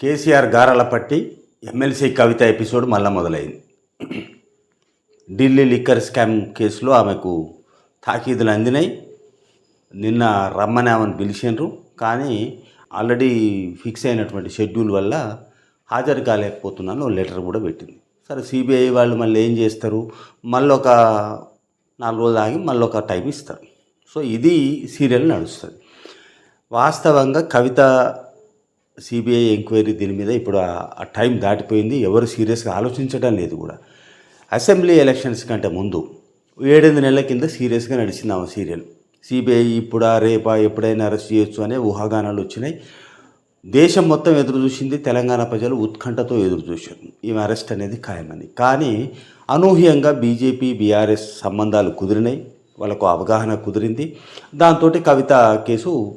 కేసీఆర్ గారాల పట్టి ఎమ్మెల్సీ కవిత ఎపిసోడ్ మళ్ళా మొదలైంది. ఢిల్లీ లిక్కర్ స్కామ్ కేసులో ఆమెకు తాకీదులు అందినాయి. నిన్న రమ్మని ఆమెను పిలిచిండ్రు. కానీ ఆల్రెడీ ఫిక్స్ అయినటువంటి షెడ్యూల్ వల్ల హాజరు కాలేకపోతున్నాను లెటర్ కూడా పెట్టింది. సరే సిబిఐ వాళ్ళు మళ్ళీ ఏం చేస్తారు? మళ్ళీ ఒక నాలుగు రోజులు ఆగి మళ్ళీ ఒక టైం ఇస్తారు. సో ఇది సీరియల్ నడుస్తుంది. వాస్తవంగా కవిత సిబిఐ ఎంక్వైరీ దీని మీద ఇప్పుడు ఆ- టైం దాటిపోయింది. ఎవరు సీరియస్గా ఆలోచించడం లేదు కూడా. అసెంబ్లీ ఎలక్షన్స్ కంటే ముందు ఏడెనిమిది నెలల కింద సీరియస్గా నడిచింది ఆమె సీరియల్. సిబిఐ ఇప్పుడా రేపా ఎప్పుడైనా అరెస్ట్ చేయొచ్చు అనే ఊహాగానాలు వచ్చినాయి. దేశం మొత్తం ఎదురు చూసింది తెలంగాణ ప్రజలు ఉత్కంఠతో ఎదురు చూశారు. ఈమె అరెస్ట్ అనేది ఖాయమని కానీ అనూహ్యంగా బీజేపీ బీఆర్ఎస్ సంబంధాలు కుదిరినాయి. వాళ్ళకు అవగాహన కుదిరింది. దాంతో కవిత కేసు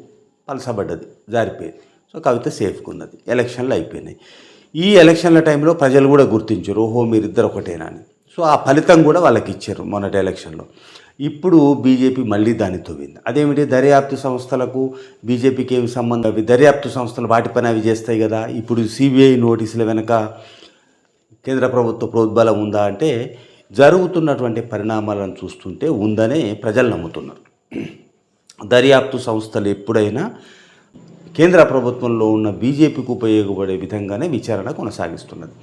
పలసబడ్డది జారిపోయింది. సో కవిత సేఫ్గా ఉన్నది ఎలక్షన్లు అయిపోయినాయి. ఈ ఎలక్షన్ల టైంలో ప్రజలు కూడా గుర్తించారు ఓహో మీరిద్దరు ఒకటేనా అని. సో ఆ ఫలితం కూడా వాళ్ళకి ఇచ్చారు మొన్నటి ఎలక్షన్లో. ఇప్పుడు బీజేపీ మళ్ళీ దాన్ని తవ్వింది. అదేమిటి? దర్యాప్తు సంస్థలకు బీజేపీకి ఏమి సంబంధం? అవి దర్యాప్తు సంస్థలు వాటి పని అవి చేస్తాయి కదా. ఇప్పుడు సిబిఐ నోటీసుల వెనక కేంద్ర ప్రభుత్వ ప్రోద్బలం ఉందా అంటే జరుగుతున్నటువంటి పరిణామాలను చూస్తుంటే ఉందనే ప్రజలు నమ్ముతున్నారు. దర్యాప్తు సంస్థలు ఎప్పుడైనా కేంద్ర ప్రభుత్వంలో ఉన్న బీజేపీకి ఉపయోగపడే విధంగానే విచారణ కొనసాగిస్తున్నది.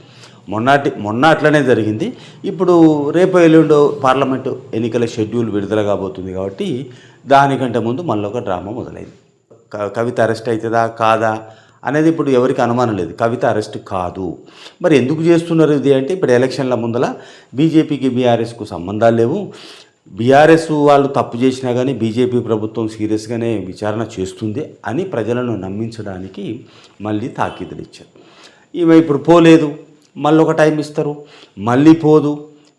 మొన్నటి మొన్న అట్లనే జరిగింది. ఇప్పుడు రేపు ఎల్లుండో పార్లమెంటు ఎన్నికల షెడ్యూల్ విడుదల కాబోతుంది కాబట్టి దానికంటే ముందు మళ్ళీ ఒక డ్రామా మొదలైంది. కవిత అరెస్ట్ అవుతుందా కాదా అనేది ఇప్పుడు ఎవరికి అనుమానం లేదు. కవిత అరెస్ట్ కాదు. మరి ఎందుకు చేస్తున్నారు ఇది అంటే ఇప్పుడు ఎలక్షన్ల ముందల బీజేపీకి బీఆర్ఎస్కు సంబంధాలు లేవు. బీఆర్ఎస్ వాళ్ళు తప్పు చేసినా కానీ బీజేపీ ప్రభుత్వం సీరియస్గానే విచారణ చేస్తుంది అని ప్రజలను నమ్మించడానికి మళ్ళీ తాకీదులు ఇచ్చారు. ఈమె ఇప్పుడు పోలేదు మళ్ళీ ఒక టైం ఇస్తారు మళ్ళీ పోదు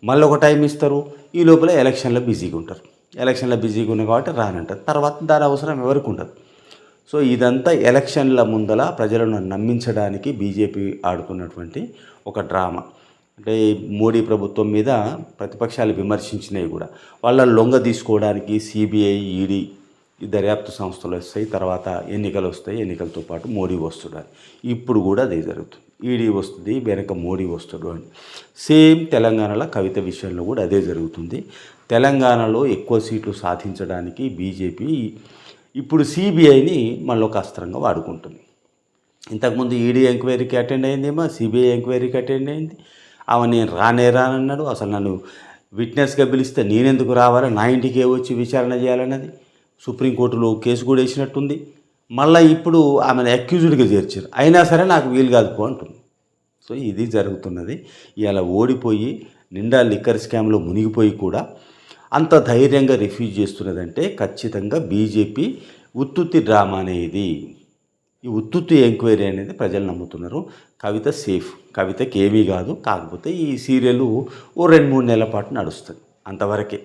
మళ్ళీ ఒక టైం ఇస్తారు ఈ లోపల ఎలక్షన్లో బిజీగా ఉంటారు. ఎలక్షన్లో బిజీగా ఉన్నారు కాబట్టి రానంటారు. తర్వాత దాని అవసరం ఎవరికి ఉండదు. సో ఇదంతా ఎలక్షన్ల ముందల ప్రజలను నమ్మించడానికి బీజేపీ ఆడుతున్నటువంటి ఒక డ్రామా. అంటే మోడీ ప్రభుత్వం మీద ప్రతిపక్షాలు విమర్శించినవి కూడా. వాళ్ళ లొంగ తీసుకోవడానికి సిబిఐ ఈడీ ఈ దర్యాప్తు సంస్థలు వస్తాయి తర్వాత ఎన్నికలు వస్తాయి ఎన్నికలతో పాటు మోడీ వస్తున్నాడు. ఇప్పుడు కూడా అదే జరుగుతుంది. ఈడీ వస్తుంది వెనక మోడీ వస్తాడు అని. సేమ్ తెలంగాణలో కవిత విషయంలో కూడా అదే జరుగుతుంది. తెలంగాణలో ఎక్కువ సీట్లు సాధించడానికి బీజేపీ ఇప్పుడు సిబిఐని మళ్ళీ ఒక అస్త్రంగా వాడుకుంటుంది. ఇంతకుముందు ఈడీ ఎంక్వైరీకి అటెండ్ అయిందేమో సిబిఐ ఎంక్వైరీకి అటెండ్ అయింది. ఆమె నేను రానే రానన్నాడు. అసలు నన్ను విట్నెస్గా పిలిస్తే నేనెందుకు రావాలి? నా ఇంటికే వచ్చి విచారణ చేయాలన్నది. సుప్రీంకోర్టులో కేసు కూడా వేసినట్టుంది. మళ్ళీ ఇప్పుడు ఆమెను అక్యూజ్డ్గా చేర్చారు. అయినా సరే నాకు వీలు కాదు పో అంటుంది. సో ఇది జరుగుతున్నది. ఇలా ఓడిపోయి నిండా లిక్కర్ స్కామ్లో మునిగిపోయి కూడా అంత ధైర్యంగా రిఫ్యూజ్ చేస్తున్నదంటే ఖచ్చితంగా బీజేపీ ఉత్తుత్తి డ్రామా అనేది. ఈ ఉత్తుత్తు ఎంక్వైరీ అనేది ప్రజలు నమ్ముతున్నారు. కవిత సేఫ్ కవితకి ఏమీ కాదు. కాకపోతే ఈ సీరియల్ ఓ రెండు మూడు నెలల పాటు నడుస్తుంది. అంతవరకే.